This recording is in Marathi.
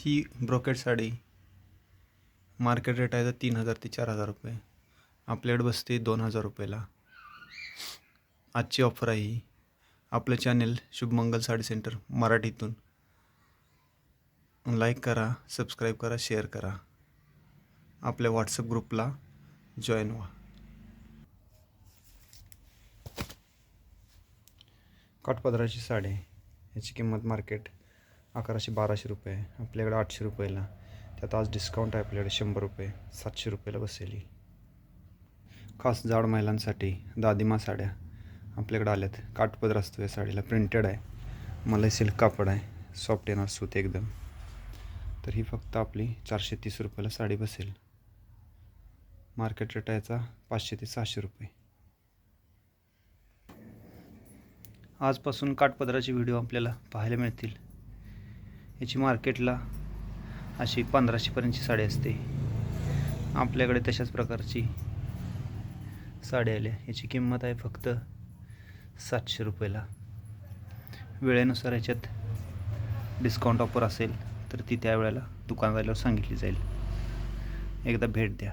ही ब्रोकेट साडी मार्केट रेट आहे तर तीन हजार ते चार हजार रुपये. आपल्याकडे बसते दोन हजार रुपयाला. आजची ऑफर आहे ही. आपलं चॅनेल शुभमंगल साडी सेंटर मराठीतून. लाईक करा सबस्क्राईब करा शेअर करा. आपल्या व्हॉट्सअप ग्रुपला जॉईन व्हा. काठपदराची साडी याची किंमत मार्केट अकराशे बाराशे रुपये. आपल्याकडे आठशे रुपयाला. त्यात आज डिस्काउंट आहे आपल्याकडे शंभर रुपये. सातशे रुपयाला बसेल ही खास जाड महिलांसाठी दादिमा साड्या आपल्याकडे आल्यात. काठपदर असतो या साडीला. प्रिंटेड आहे. मलाई सिल्क कापड आहे. सॉफ्ट येणार सूत एकदम. तर ही फक्त आपली चारशे तीस रुपयाला साडी बसेल. मार्केट रेट याचा पाचशे ते सहाशे रुपये. आजपासून काठपदराचे व्हिडिओ आपल्याला पाहायला मिळतील. याची मार्केटला अशी पंधराशेपर्यंतची साडी असते. आपल्याकडे तशाच प्रकारची साडी आल्या. याची किंमत आहे फक्त सातशे रुपयाला. वेळेनुसार याच्यात डिस्काउंट ऑफर असेल तर ती त्यावेळेला दुकानवाल्यावर सांगितली जाईल. एकदा भेट द्या.